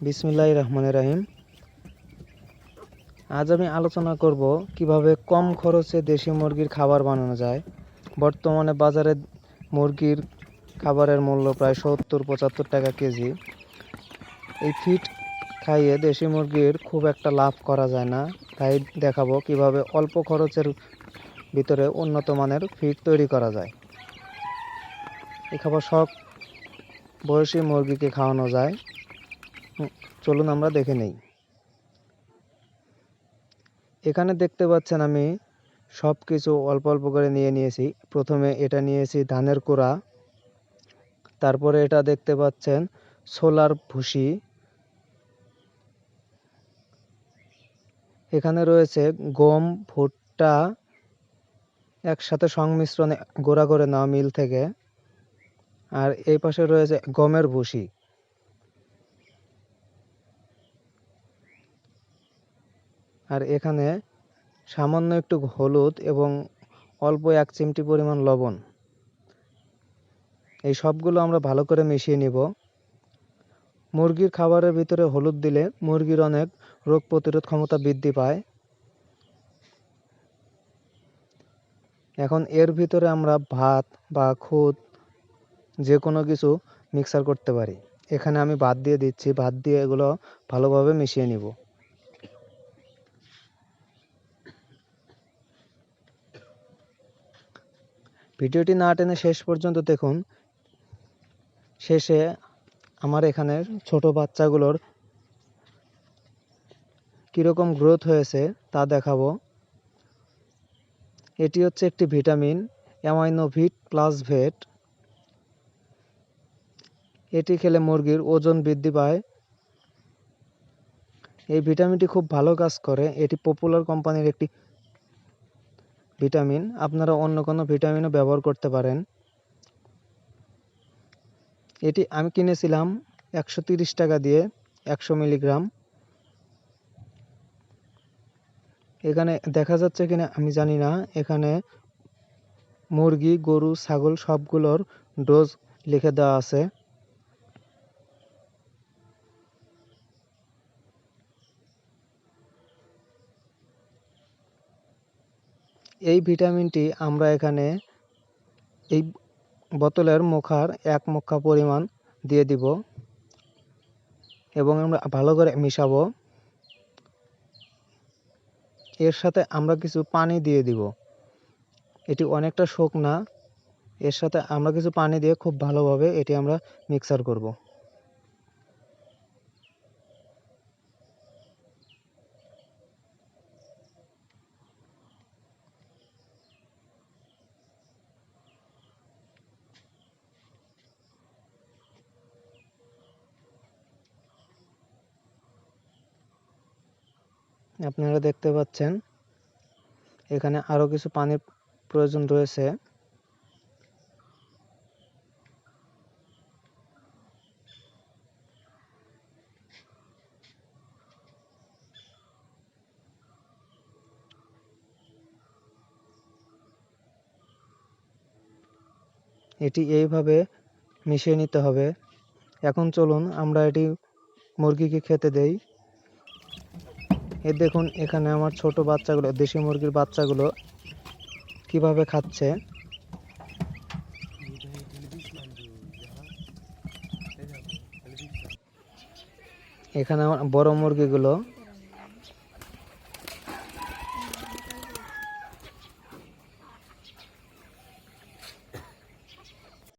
বিসমিল্লাহ রহমান রাহিম। আজ আমি আলোচনা করব কীভাবে কম খরচে দেশি মুরগির খাবার বানানো যায়। বর্তমানে বাজারে মুরগির খাবারের মূল্য প্রায় সত্তর, পঁচাত্তর টাকা কেজি। এই ফিট খাইয়ে দেশি মুরগির খুব একটা লাভ করা যায় না। তাই দেখাবো কীভাবে অল্প খরচের ভিতরে উন্নত মানের ফিট তৈরি করা যায়। এই খাবার সব বয়সী মুরগিকে খাওয়ানো যায়। চলুন আমরা দেখে নেই। এখানে দেখতে পাচ্ছেন আমি সব কিছু অল্প অল্প করে নিয়ে নিয়েছি। প্রথমে এটা নিয়েছি ধানের কুড়া, তারপরে এটা দেখতে পাচ্ছেন সোলার ভুসি। এখানে রয়েছে গম, ভুট্টা একসাথে সংমিশ্রণে গোড়া করে নেওয়া মিল থেকে। আর এই পাশে রয়েছে গমের ভুসি। আর এখানে সামান্য একটু হলুদ এবং অল্প এক চিমটি পরিমাণ লবণ। এই সবগুলো আমরা ভালো করে মিশিয়ে নিব। মুরগির খাবারের ভিতরে হলুদ দিলে মুরগির অনেক রোগ প্রতিরোধ ক্ষমতা বৃদ্ধি পায়। এখন এর ভিতরে আমরা ভাত বা খুদ যে কোনো কিছু মিক্সার করতে পারি। এখানে আমি ভাত দিয়ে দিচ্ছি। ভাত দিয়ে এগুলো ভালোভাবে মিশিয়ে নিব। ভিডিওটি না টেনে শেষ পর্যন্ত দেখুন। শেষে আমার এখানের ছোট বাচ্চাগুলোর কীরকম গ্রোথ হয়েছে তা দেখাবো। এটি হচ্ছে একটি ভিটামিন অ্যামাইনোভিট প্লাস ভেট। এটি খেলে মুরগির ওজন বৃদ্ধি পায়। এই ভিটামিনটি খুব ভালো কাজ করে। এটি পপুলার কোম্পানির একটি ভিটামিন, আপনারা অন্য কোনো ভিটামিনও ব্যবহার করতে পারেন। এটি আমি কিনেছিলাম একশো টাকা দিয়ে, একশো মিলিগ্রাম। এখানে দেখা যাচ্ছে কিনা আমি জানি না, এখানে মুরগি, গরু, ছাগল সবগুলোর ডোজ লিখে দেওয়া আছে। এই ভিটামিনটি আমরা এখানে এই বোতলের মুখার এক মুখা পরিমাণ দিয়ে দিব এবং আমরা ভালো করে মিশাবো। এর সাথে আমরা কিছু পানি দিয়ে দিব। এটি অনেকটা শুকনা। এর সাথে আমরা কিছু পানি দিয়ে খুব ভালোভাবে এটি আমরা মিক্সার করব। আপনারা দেখতে পাচ্ছেন। এখানে আরও কিছু পানির প্রয়োজন রয়েছে। এটি এইভাবে মিশিয়ে নিতে হবে। এখন চলুন, আমরা এটি মুরগিকে খেতে দেই। এ দেখুন, এখানে আমার ছোট বাচ্চাগুলো, দেশি মুরগির বাচ্চাগুলো কীভাবে খাচ্ছে। এখানে আমার বড় মুরগিগুলো